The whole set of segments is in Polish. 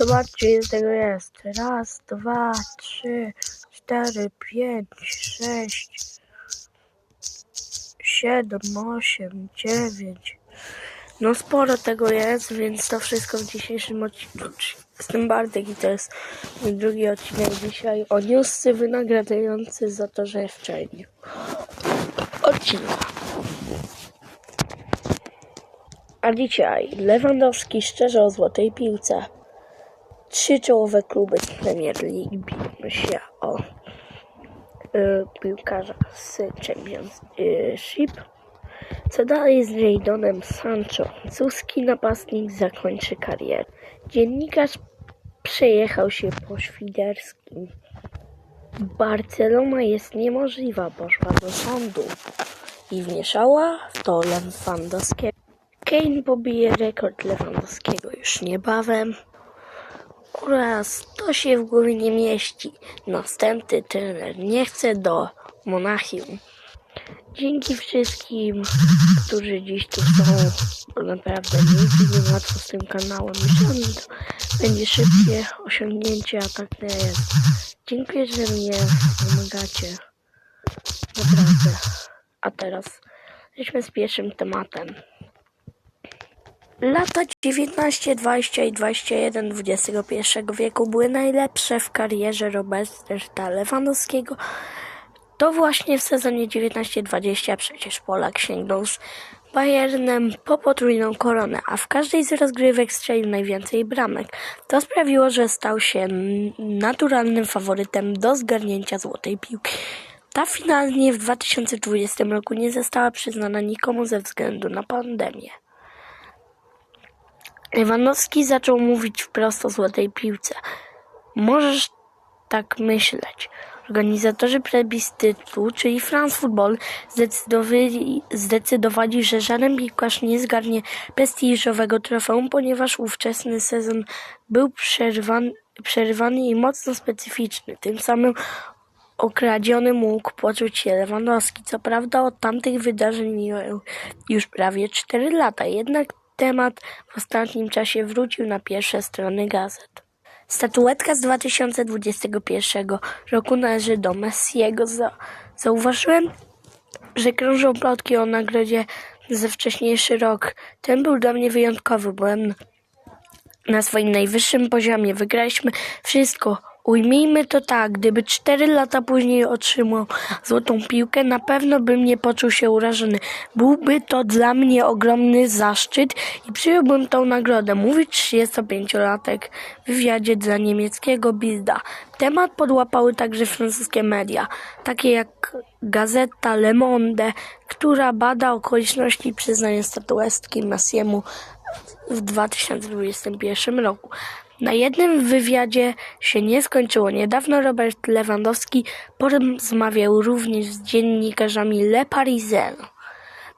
Zobaczcie, ile tego jest. Raz, dwa, trzy, cztery, pięć, sześć, siedem, osiem, dziewięć. No sporo tego jest, więc to wszystko w dzisiejszym odcinku. Jestem Bartek i to jest mój drugi odcinek dzisiaj o newsce wynagradzający za to, że wczoraj nie odcinka. A dzisiaj Lewandowski szczerze o złotej piłce. Trzy czołowe kluby Premier League biją się o y, piłkarza z Championship. Co dalej z Jaydonem Sancho? Francuski napastnik zakończy karierę. Dziennikarz przejechał się po świderskim. Barcelona jest niemożliwa, poszła do sądu i wmieszała w to Lewandowskiego. Kane pobije rekord Lewandowskiego już niebawem. Oraz to się w głowie nie mieści. Następny trener nie chce do Monachium. Dzięki wszystkim, którzy dziś tu są. Bo naprawdę nic nie łatwo z tym kanałem. Myślałem, że będzie szybkie osiągnięcie, a tak nie jest. Dziękuję, że mnie pomagacie. Naprawdę. A teraz lecimy z pierwszym tematem. Lata 19, 20 i 21 XXI wieku były najlepsze w karierze Roberta Lewandowskiego. To właśnie w sezonie 19-20 przecież Polak sięgnął z Bayernem po potrójną koronę, a w każdej z rozgrywek strzelił najwięcej bramek. To sprawiło, że stał się naturalnym faworytem do zgarnięcia złotej piłki. Ta finalnie w 2020 roku nie została przyznana nikomu ze względu na pandemię. Lewandowski zaczął mówić wprost o złotej piłce. Możesz tak myśleć. Organizatorzy plebiscytu, czyli France Football, zdecydowali, że żaden piłkarz nie zgarnie prestiżowego trofeum, ponieważ ówczesny sezon był przerwany, przerwany i mocno specyficzny. Tym samym okradziony mógł poczuć się Lewandowski. Co prawda od tamtych wydarzeń minęły już prawie 4 lata, jednak temat w ostatnim czasie wrócił na pierwsze strony gazet. Statuetka z 2021 roku należy do Messiego. Za, zauważyłem, że krążą plotki o nagrodzie za wcześniejszy rok. Ten był dla mnie wyjątkowy. Byłem na swoim najwyższym poziomie. Wygraliśmy wszystko. Ujmijmy to tak, gdyby cztery lata później otrzymał złotą piłkę, na pewno bym nie poczuł się urażony. Byłby to dla mnie ogromny zaszczyt i przyjąłbym tą nagrodę, mówi 35-latek w wywiadzie dla niemieckiego Bilda. Temat podłapały także francuskie media, takie jak gazeta Le Monde, która bada okoliczności przyznania statuetki Messiemu w 2021 roku. Na jednym wywiadzie się nie skończyło. Niedawno Robert Lewandowski porozmawiał również z dziennikarzami Le Parisien.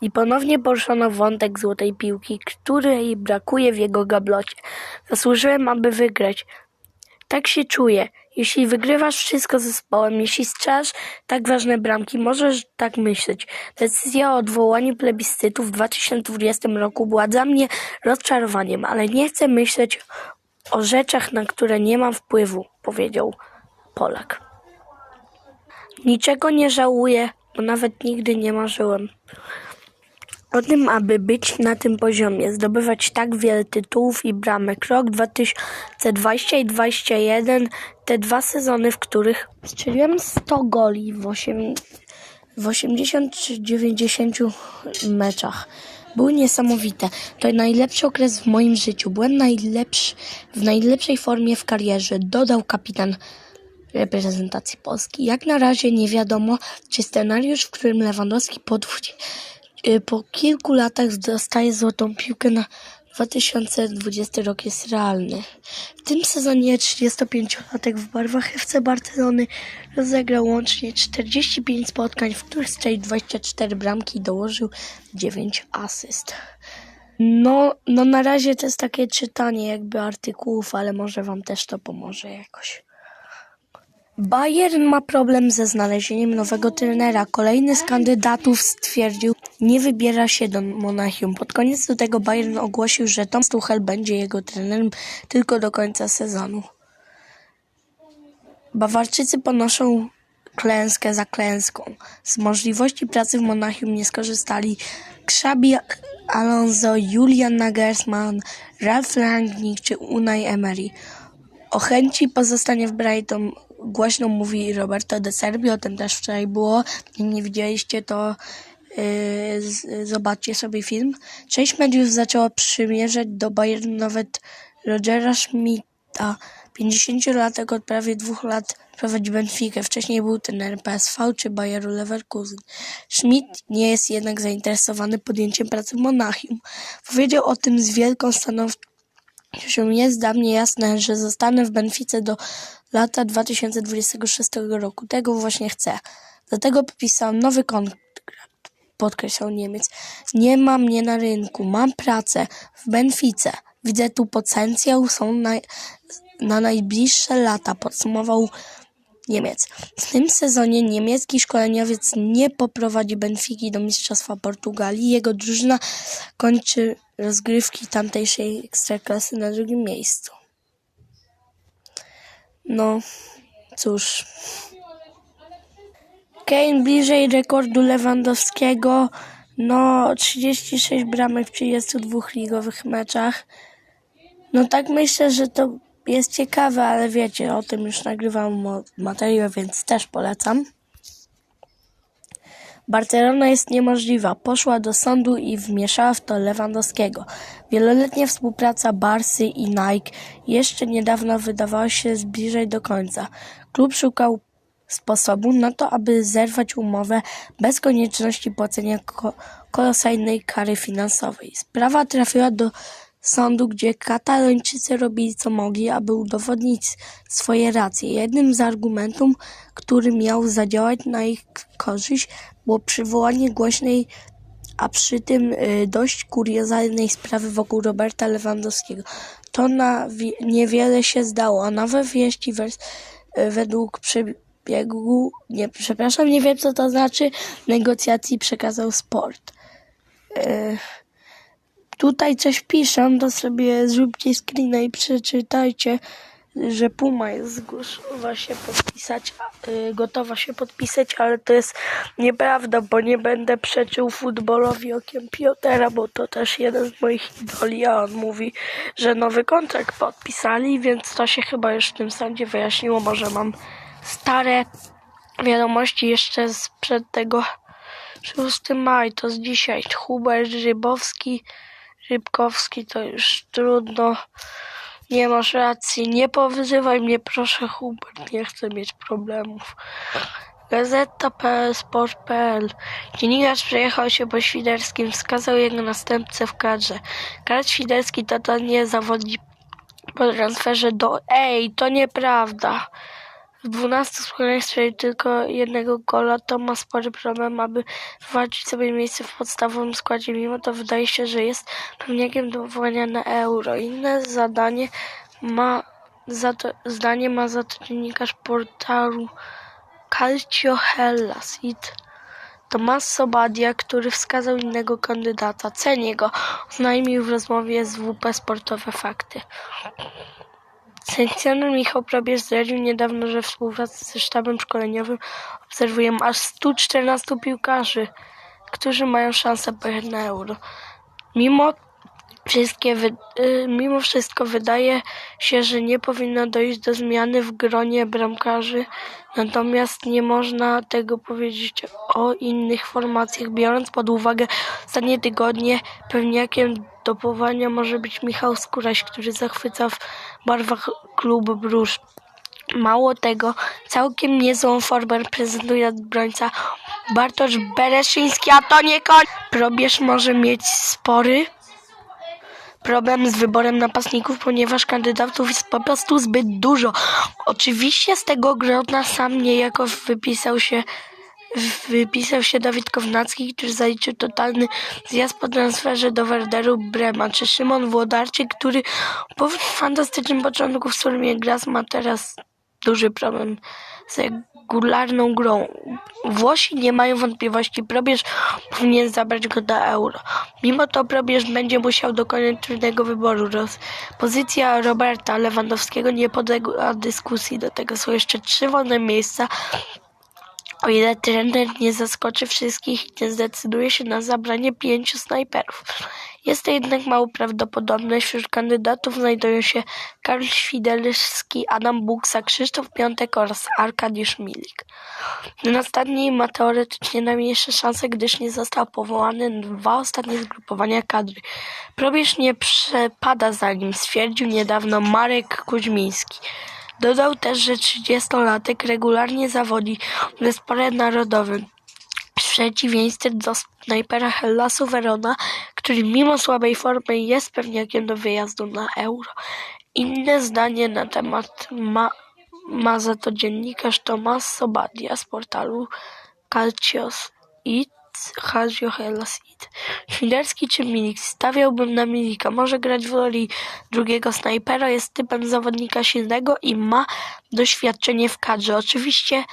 I ponownie poruszono wątek złotej piłki, której brakuje w jego gablocie. Zasłużyłem, aby wygrać. Tak się czuję. Jeśli wygrywasz wszystko zespołem, jeśli strzelasz tak ważne bramki, możesz tak myśleć. Decyzja o odwołaniu plebiscytu w 2020 roku była dla mnie rozczarowaniem, ale nie chcę myśleć o rzeczach, na które nie mam wpływu, powiedział Polak. Niczego nie żałuję, bo nawet nigdy nie marzyłem o tym, aby być na tym poziomie, zdobywać tak wiele tytułów i bramek. Rok 2020 i 2021, te dwa sezony, w których strzeliłem 100 goli w, 8, w 80 czy 90 meczach. Były niesamowite. To najlepszy okres w moim życiu. Byłem najlepszy, w najlepszej formie w karierze, dodał kapitan reprezentacji Polski. Jak na razie nie wiadomo, czy scenariusz, w którym Lewandowski podwódzi y, po kilku latach dostaje złotą piłkę na 2020 rok jest realny. W tym sezonie 35-latek w barwach FC Barcelony rozegrał łącznie 45 spotkań, w których strzelił 24 bramki i dołożył 9 asyst. No, no na razie to jest takie czytanie jakby artykułów, ale może wam też to pomoże jakoś. Bayern ma problem ze znalezieniem nowego trenera. Kolejny z kandydatów stwierdził, nie wybiera się do Monachium. Pod koniec tego Bayern ogłosił, że Tom Tuchel będzie jego trenerem tylko do końca sezonu. Bawarczycy ponoszą klęskę za klęską. Z możliwości pracy w Monachium nie skorzystali Xabi Alonso, Julian Nagelsmann, Ralf Rangnick czy Unai Emery. O chęci pozostania w Brighton głośno mówi Roberto De Serbi, o tym też wczoraj było. Nie widzieliście, to z- zobaczcie sobie film. Część mediów zaczęła przymierzać do Bayernu nawet Rogera Schmidta. 50-latek od prawie dwóch lat prowadzi Benfica. Wcześniej był trener PSV czy Bayeru Leverkusen. Schmidt nie jest jednak zainteresowany podjęciem pracy w Monachium. Powiedział o tym z wielką stanowczością. Jest dla mnie jasne, że zostanę w Benfice do lata 2026 roku. Tego właśnie chcę. Dlatego podpisałem nowy kontrakt, podkreślał Niemiec. Nie ma mnie na rynku, mam pracę w Benfice. Widzę tu potencjał, są na, na najbliższe lata, podsumował Niemiec. W tym sezonie niemiecki szkoleniowiec nie poprowadzi Benfiki do Mistrzostwa Portugalii. Jego drużyna kończy rozgrywki tamtejszej ekstraklasy na drugim miejscu. No, cóż. Kane bliżej rekordu Lewandowskiego. No, 36 bramek w 32 ligowych meczach. No tak myślę, że to jest ciekawe, ale wiecie, o tym już nagrywam materiał, więc też polecam. Barcelona jest niemożliwa. Poszła do sądu i wmieszała w to Lewandowskiego. Wieloletnia współpraca Barsy i Nike jeszcze niedawno wydawała się zbliżać do końca. Klub szukał sposobu na to, aby zerwać umowę bez konieczności płacenia ko- kolosalnej kary finansowej. Sprawa trafiła do sądu, gdzie Katalończycy robili co mogli, aby udowodnić swoje racje. Jednym z argumentów, który miał zadziałać na ich korzyść, było przywołanie głośnej, a przy tym y, dość kuriozalnej sprawy wokół Roberta Lewandowskiego. To na wi- niewiele się zdało, a nowe wieści wers- y, według przebiegu, nie, przepraszam, nie wiem co to znaczy, negocjacji przekazał sport. Y, tutaj coś piszę, to sobie zróbcie screena i przeczytajcie, że Puma jest gotowa się podpisać, y, gotowa się podpisać, ale to jest nieprawda, bo nie będę przeczył futbolowi okiem Piotera, bo to też jeden z moich idoli, a on mówi, że nowy kontrakt podpisali, więc to się chyba już w tym sądzie wyjaśniło, może mam stare wiadomości jeszcze sprzed tego 6 maj, to z dzisiaj. Hubert Rybowski, Rybkowski, to już trudno. Nie masz racji. Nie powyzywaj mnie, proszę, Hubert. Nie chcę mieć problemów. Gazeta.pl, Sport.pl Dziennikarz przejechał się po Świderskim, wskazał jego następcę w kadrze. Karol Świderski totalnie zawodzi po transferze do... Ej, to nieprawda. W 12 spotkaniach strzelił tylko jednego gola, to ma spory problem, aby wywalczyć sobie miejsce w podstawowym składzie. Mimo to wydaje się, że jest pewniakiem do powołania na euro. Inne zadanie ma za to, zdanie ma za to dziennikarz portalu Calcio Hellas It Tommaso Badia, który wskazał innego kandydata. Cenię go, oznajmił w rozmowie z WP Sportowe Fakty. Selekcjoner Michał Probierz zdradził niedawno, że w współpracy ze sztabem szkoleniowym obserwują aż 114 piłkarzy, którzy mają szansę pojechać na euro. Mimo, wszystkie y, mimo wszystko wydaje się, że nie powinno dojść do zmiany w gronie bramkarzy, natomiast nie można tego powiedzieć o innych formacjach, biorąc pod uwagę ostatnie tygodnie pewniakiem do powołania może być Michał Skóraś, który zachwyca w barwach klubu Brusz. Mało tego, całkiem niezłą formę prezentuje obrońca Bartosz Bereszyński, a to nie koniec. Probierz może mieć spory problem z wyborem napastników, ponieważ kandydatów jest po prostu zbyt dużo. Oczywiście z tego grona sam niejako wypisał się wypisał się Dawid Kownacki, który zaliczył totalny zjazd po transferze do Werderu Brema, czy Szymon Włodarczyk, który po fantastycznym początku w Surmie Gras ma teraz duży problem z regularną grą. Włosi nie mają wątpliwości, probierz powinien zabrać go do euro. Mimo to probierz będzie musiał dokonać trudnego wyboru. Roz... Pozycja Roberta Lewandowskiego nie podległa dyskusji. Do tego są jeszcze trzy wolne miejsca. O ile trener nie zaskoczy wszystkich i nie zdecyduje się na zabranie pięciu snajperów. Jest to jednak mało prawdopodobne. Wśród kandydatów znajdują się Karl Świderski, Adam Buksa, Krzysztof Piątek oraz Arkadiusz Milik. Ten ostatni ma teoretycznie najmniejsze szanse, gdyż nie został powołany na dwa ostatnie zgrupowania kadry. Probierz nie przepada za nim, stwierdził niedawno Marek Kuźmiński. Dodał też, że 30-latek regularnie zawodzi w zespole narodowym. W przeciwieństwie do snajpera Hellasu Verona, który mimo słabej formy jest pewniakiem do wyjazdu na Euro. Inne zdanie na temat ma, ma za to dziennikarz Tomasz Sobadia z portalu Calcios i Hazio Hellasite. Świderski czy Milik? Stawiałbym na Milika. Może grać w roli drugiego snajpera, jest typem zawodnika silnego i ma doświadczenie w kadrze. Oczywiście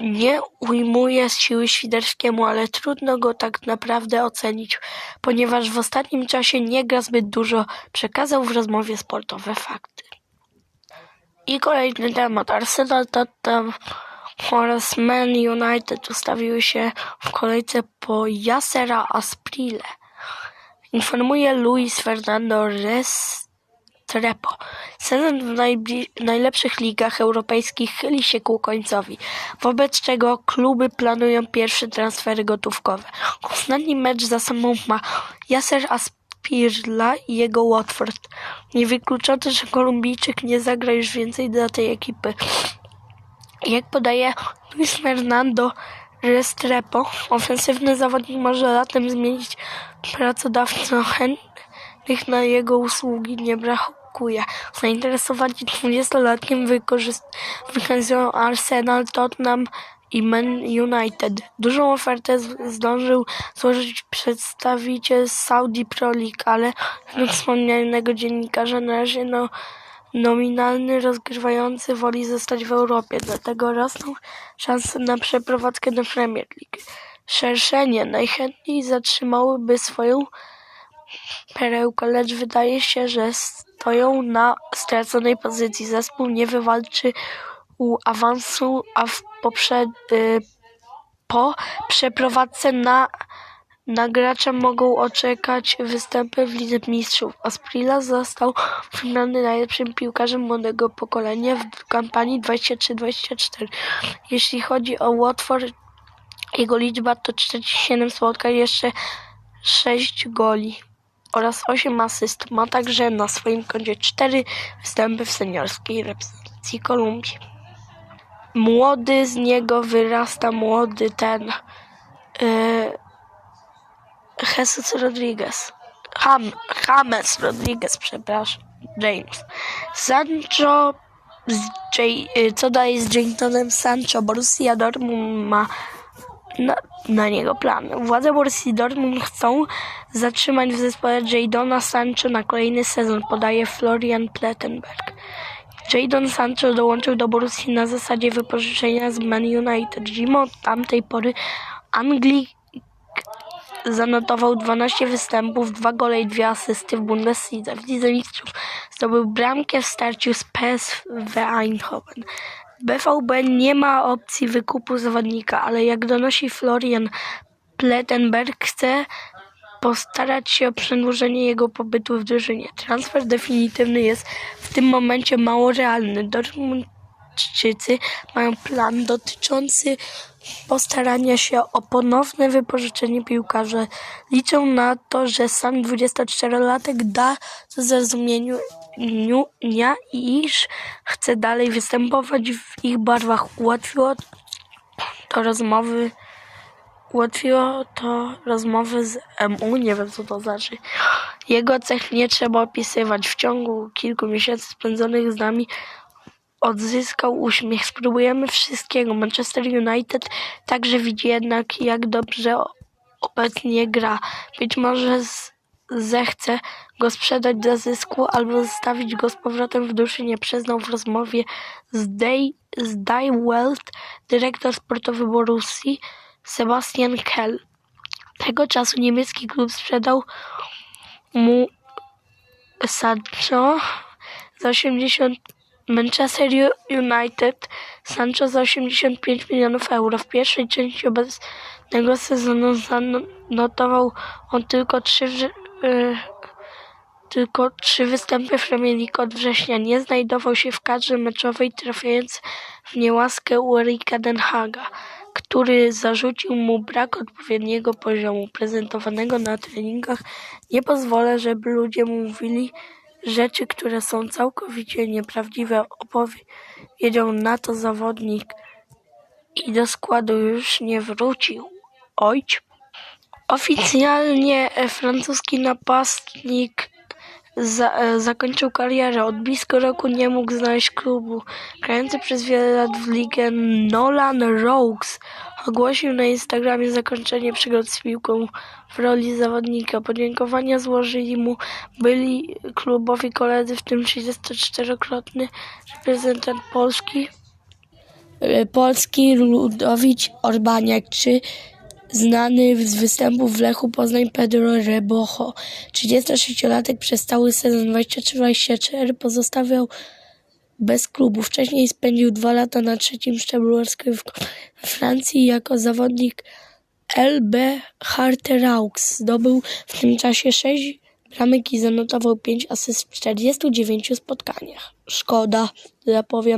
nie ujmuje siły Świderskiemu, ale trudno go tak naprawdę ocenić, ponieważ w ostatnim czasie nie gra zbyt dużo, przekazał w rozmowie sportowe fakty. I kolejny temat. Arsenal Tottenham oraz Man United ustawiły się w kolejce po Yasera Asprile. Informuje Luis Fernando Restrepo. Sezon w najlepszych ligach europejskich chyli się ku końcowi, wobec czego kluby planują pierwsze transfery gotówkowe. Ostatni mecz za sobą ma Yasser Aspirla i jego Watford. Niewykluczone, że Kolumbijczyk nie zagra już więcej dla tej ekipy. Jak podaje Luis Fernando Restrepo, ofensywny zawodnik może latem zmienić pracodawcę chętnych na jego usługi nie brakuje. Zainteresowani 20-latkiem wykorzystują Arsenal, Tottenham i Man United. Dużą ofertę zdążył złożyć przedstawiciel Saudi Pro League, ale według wspomnianego dziennikarza na razie no, nominalny rozgrywający woli zostać w Europie, dlatego rosną szanse na przeprowadzkę do Premier League. Szerszenie najchętniej zatrzymałyby swoją perełkę, lecz wydaje się, że stoją na straconej pozycji. Zespół nie wywalczy u awansu, a w y, po przeprowadzce na na gracza mogą oczekać występy w Lidze Mistrzów. Asprilla został wybrany najlepszym piłkarzem młodego pokolenia w kampanii 23-24. Jeśli chodzi o Watford, jego liczba to 47 spotkań, jeszcze 6 goli oraz 8 asyst. Ma także na swoim koncie 4 występy w seniorskiej reprezentacji Kolumbii. Młody z niego wyrasta młody ten... Yy, Jesus Rodriguez. Ham, James Rodriguez, przepraszam. James. Sancho z J, y, co daje z Jaytonem Sancho? Borussia Dortmund ma na, na niego plan. Władze Borussia Dortmund chcą zatrzymać w zespole Jadona Sancho na kolejny sezon, podaje Florian Plettenberg. Jadon Sancho dołączył do Borussii na zasadzie wypożyczenia z Man United. Zimą od tamtej pory Anglik zanotował 12 występów, 2 gole i 2 asysty w Bundeslidze. W Lidze Mistrzów zdobył bramkę w starciu z PSV Eindhoven. BVB nie ma opcji wykupu zawodnika, ale jak donosi Florian Plettenberg, chce postarać się o przedłużenie jego pobytu w drużynie. Transfer definitywny jest w tym momencie mało realny. Mają plan dotyczący postarania się o ponowne wypożyczenie piłkarza. Liczą na to, że sam 24-latek da zrozumieniu Niunia, iż chce dalej występować w ich barwach. Ułatwiło to rozmowy ułatwiło to rozmowy z MU, nie wiem co to znaczy. Jego cech nie trzeba opisywać. W ciągu kilku miesięcy spędzonych z nami odzyskał uśmiech. Spróbujemy wszystkiego. Manchester United także widzi jednak, jak dobrze obecnie gra. Być może zechce go sprzedać dla zysku albo zostawić go z powrotem w duszy, nie przyznał w rozmowie z, Day, z Die Welt dyrektor sportowy Borussii Sebastian Kell. Tego czasu niemiecki klub sprzedał mu Sancho za 80 Manchester United Sancho za 85 milionów euro. W pierwszej części obecnego sezonu zanotował on tylko trzy, wrze- y, tylko trzy występy w Premier League od września. Nie znajdował się w kadrze meczowej, trafiając w niełaskę u Erika Den Haga, który zarzucił mu brak odpowiedniego poziomu prezentowanego na treningach. Nie pozwolę, żeby ludzie mówili rzeczy, które są całkowicie nieprawdziwe. Opowiedział na to zawodnik i do składu już nie wrócił. Ojć. Oficjalnie e, francuski napastnik za, e, zakończył karierę. Od blisko roku nie mógł znaleźć klubu. Grający przez wiele lat w ligę Nolan Rogues ogłosił na Instagramie zakończenie przygód z piłką w roli zawodnika. Podziękowania złożyli mu byli klubowi koledzy, w tym 34-krotny reprezentant Polski e, Polski Ludowicz Orbaniak, czy znany z występów w Lechu Poznań Pedro Rebocho. 36-latek przez cały sezon 23-24 pozostawiał bez klubu. Wcześniej spędził dwa lata na trzecim szczeblu we Francji jako zawodnik LB Harteraux. Zdobył w tym czasie 6 bramek i zanotował 5 asyst w 49 spotkaniach. Szkoda, zapowiem.